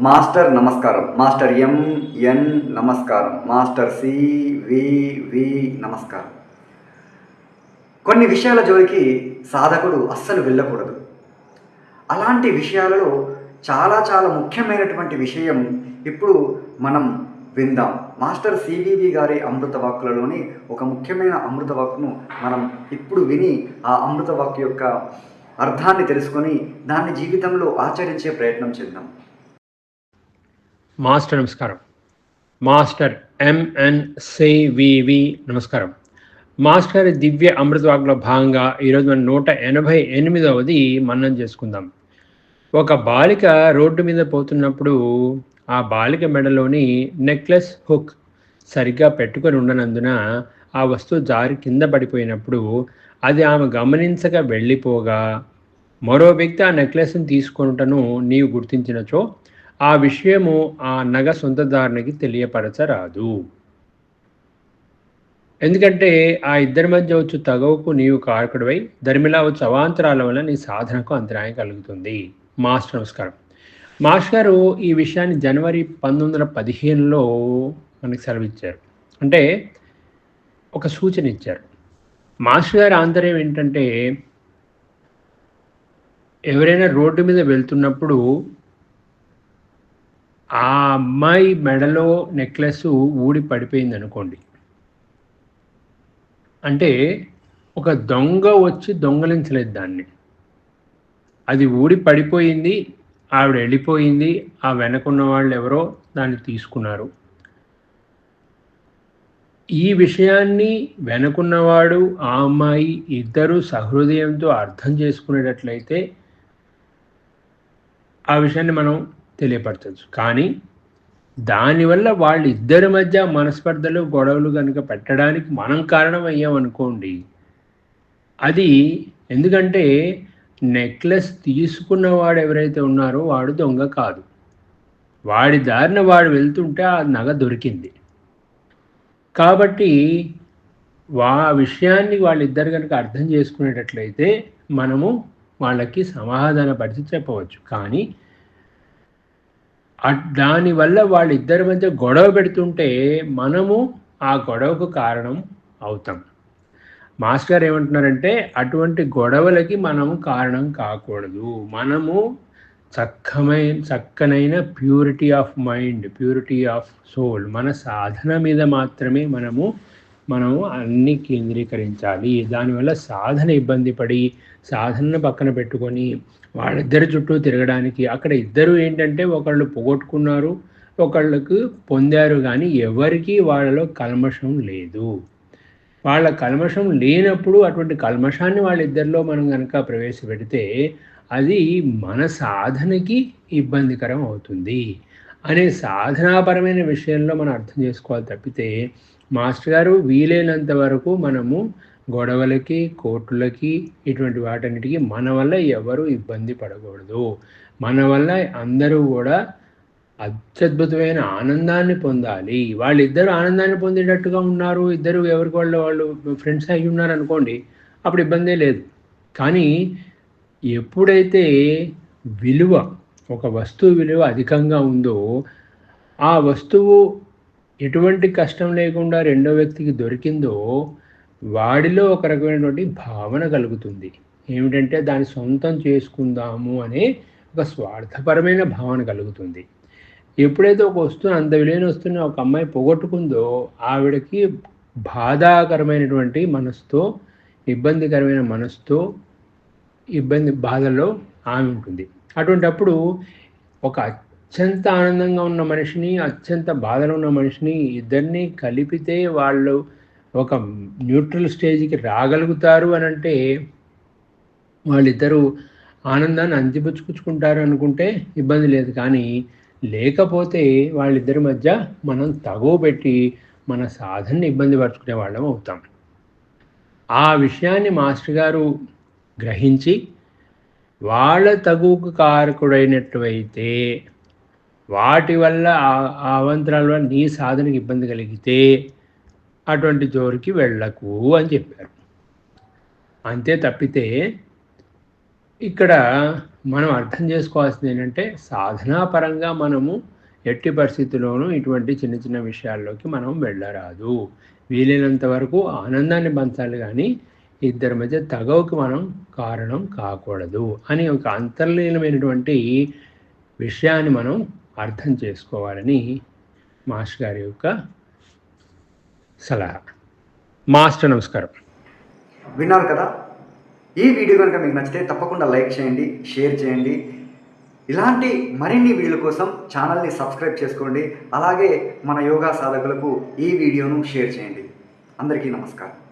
Master నమస్కారం. Master ఎం ఎన్ నమస్కారం. Master C వి వి నమస్కారం. కొన్ని విషయాల జోలికి సాధకుడు అస్సలు వెళ్ళకూడదు. అలాంటి విషయాలలో చాలా చాలా ముఖ్యమైనటువంటి విషయం ఇప్పుడు మనం విందాం. మాస్టర్ సివివి గారి అమృత వాక్కులలోని ఒక ముఖ్యమైన అమృత వాక్కును మనం ఇప్పుడు విని ఆ అమృత వాక్కు యొక్క అర్థాన్ని తెలుసుకొని దాన్ని జీవితంలో ఆచరించే ప్రయత్నం చేద్దాం. మాస్టర్ నమస్కారం. మాస్టర్ ఎంఎన్ సివివి నమస్కారం. మాస్టర్ దివ్య అమృతవాగ్లో భాగంగా ఈరోజు మనం నూట ఎనభై ఎనిమిదవది మన్నం చేసుకుందాం. ఒక బాలిక రోడ్డు మీద పోతున్నప్పుడు ఆ బాలిక మెడలోని నెక్లెస్ హుక్ సరిగ్గా పెట్టుకొని ఉండనందున ఆ వస్తువు జారి కింద పడిపోయినప్పుడు అది ఆమె గమనించక వెళ్ళిపోగా మరో వ్యక్తి ఆ నెక్లెస్ని తీసుకొనుటను నీవు గుర్తించినచో ఆ విషయము ఆ నగ సొంతదారునికి తెలియపరచరాదు. ఎందుకంటే ఆ ఇద్దరి మధ్య వచ్చు తగవుకు నీవు కారకుడివై ధర్మిలా వచ్చు అవాంతరాల వల్ల నీ సాధనకు అంతరాయం కలుగుతుంది. మాస్టర్ నమస్కారం. మాస్టర్ గారు ఈ విషయాన్ని జనవరి పంతొమ్మిది వందల పదిహేనులో మనకి సెలవిచ్చారు. అంటే ఒక సూచన ఇచ్చారు. మాస్టర్ గారి ఆంతర్యం ఏంటంటే ఎవరైనా రోడ్డు మీద వెళ్తున్నప్పుడు ఆ అమ్మాయి మెడలో నెక్లెస్ ఊడి పడిపోయింది అనుకోండి అంటే ఒక దొంగ వచ్చి దొంగలించలేదు దాన్ని. అది ఊడి పడిపోయింది ఆవిడ వెళ్ళిపోయింది ఆ వెనకున్న వాళ్ళు ఎవరో దాన్ని తీసుకున్నారు. ఈ విషయాన్ని వెనకున్నవాడు ఆ అమ్మాయి ఇద్దరు సహృదయంతో అర్థం చేసుకునేటట్లయితే ఆ విషయాన్ని మనం తెలియపరచవచ్చు కానీ దానివల్ల వాళ్ళిద్దరి మధ్య మనస్పర్ధలు గొడవలు కనుక పెట్టడానికి మనం కారణం అయ్యామనుకోండి అది ఎందుకంటే నెక్లెస్ తీసుకున్నవాడు ఎవరైతే ఉన్నారో వాడు దొంగ కాదు. వాడి దారిన వాడు వెళ్తుంటే ఆ నగ దొరికింది. కాబట్టి వా విషయాన్ని వాళ్ళిద్దరు కనుక అర్థం చేసుకునేటట్లయితే మనము వాళ్ళకి సమాధానపరిచి చెప్పవచ్చు. కానీ దానివల్ల వాళ్ళిద్దరి మధ్య గొడవ పెడుతుంటే మనము ఆ గొడవకు కారణం అవుతాం. మాస్టర్ ఏమంటున్నారంటే అటువంటి గొడవలకి మనము కారణం కాకూడదు. మనము చక్కమైన చక్కనైన purity of mind purity of soul మన సాధన మీద మాత్రమే మనము మనము అన్ని కేంద్రీకరించాలి. దానివల్ల సాధన ఇబ్బంది పడి సాధనను పక్కన పెట్టుకొని వాళ్ళిద్దరి చుట్టూ తిరగడానికి అక్కడ ఇద్దరు ఏంటంటే ఒకళ్ళు పోగొట్టుకున్నారు ఒకళ్ళకు పొందారు కానీ ఎవరికి వాళ్ళలో కల్మషం లేదు. వాళ్ళ కల్మషం లేనప్పుడు అటువంటి కల్మషాన్ని వాళ్ళిద్దరిలో మనం కనుక ప్రవేశపెడితే అది మన సాధనకి ఇబ్బందికరం అవుతుంది. అనే సాధనాపరమైన విషయంలో మనం అర్థం చేసుకోవాలి తప్పితే మాస్టర్ గారు వీలైనంత వరకు మనము గొడవలకి కోర్టులకి ఇటువంటి వాటన్నిటికీ మన వల్ల ఎవరు ఇబ్బంది పడకూడదు. మన వల్ల అందరూ కూడా అత్యద్భుతమైన ఆనందాన్ని పొందాలి. వాళ్ళిద్దరు ఆనందాన్ని పొందేటట్టుగా ఉన్నారు. ఇద్దరు ఎవరికి వాళ్ళు వాళ్ళు ఫ్రెండ్స్ అయి ఉన్నారు అనుకోండి అప్పుడు ఇబ్బందే లేదు. కానీ ఎప్పుడైతే విలువ ఒక వస్తువు విలువ అధికంగా ఉందో ఆ వస్తువు ఎటువంటి కష్టం లేకుండా రెండో వ్యక్తికి దొరికిందో వాడిలో ఒక రకమైనటువంటి భావన కలుగుతుంది. ఏమిటంటే దాన్ని సొంతం చేసుకుందాము అనే ఒక స్వార్థపరమైన భావన కలుగుతుంది. ఎప్పుడైతే ఒక వస్తువు అంత విలువైన వస్తున్న ఒక అమ్మాయి పోగొట్టుకుందో ఆవిడకి బాధాకరమైనటువంటి మనసుతో ఇబ్బందికరమైన మనసుతో ఇబ్బంది బాధలో ఆమె ఉంటుంది. అటువంటప్పుడు ఒక అత్యంత ఆనందంగా ఉన్న మనిషిని అత్యంత బాధలో ఉన్న మనిషిని ఇద్దరిని కలిపితే వాళ్ళు ఒక న్యూట్రల్ స్టేజ్కి రాగలుగుతారు అని అంటే వాళ్ళిద్దరూ ఆనందాన్ని అంతిపుచ్చుకుంటారు అనుకుంటే ఇబ్బంది లేదు. కానీ లేకపోతే వాళ్ళిద్దరి మధ్య మనం తగువ పెట్టి మన సాధనని ఇబ్బంది పరుచుకునే వాళ్ళం అవుతాం. ఆ విషయాన్ని మాస్టర్ గారు గ్రహించి వాళ్ళ తగువుకు కారకుడైనట్లయితే వాటి వల్ల ఆ అవంతరాల వల్ల నీ సాధనకి ఇబ్బంది కలిగితే అటువంటి జోరికి వెళ్ళకు అని చెప్పారు. అంతే తప్పితే ఇక్కడ మనం అర్థం చేసుకోవాల్సింది ఏంటంటే సాధనాపరంగా మనము ఎట్టి పరిస్థితుల్లోనూ ఇటువంటి చిన్న చిన్న విషయాల్లోకి మనం వెళ్ళరాదు. వీలైనంత వరకు ఆనందాన్ని పంచాలి కానీ ఇద్దరి మధ్య తగవుకి మనం కారణం కాకూడదు అని ఒక అంతర్లీనమైనటువంటి విషయాన్ని మనం అర్థం చేసుకోవాలని మాస్టర్ గారి యొక్క సలహా. మాస్టర్ నమస్కారం. విన్నారు కదా? ఈ వీడియో కనుక మీకు నచ్చితే తప్పకుండా లైక్ చేయండి షేర్ చేయండి. ఇలాంటి మరిన్ని వీడియోల కోసం ఛానల్ని సబ్స్క్రైబ్ చేసుకోండి. అలాగే మన యోగా సాధకులకు ఈ వీడియోను షేర్ చేయండి. అందరికీ నమస్కారం.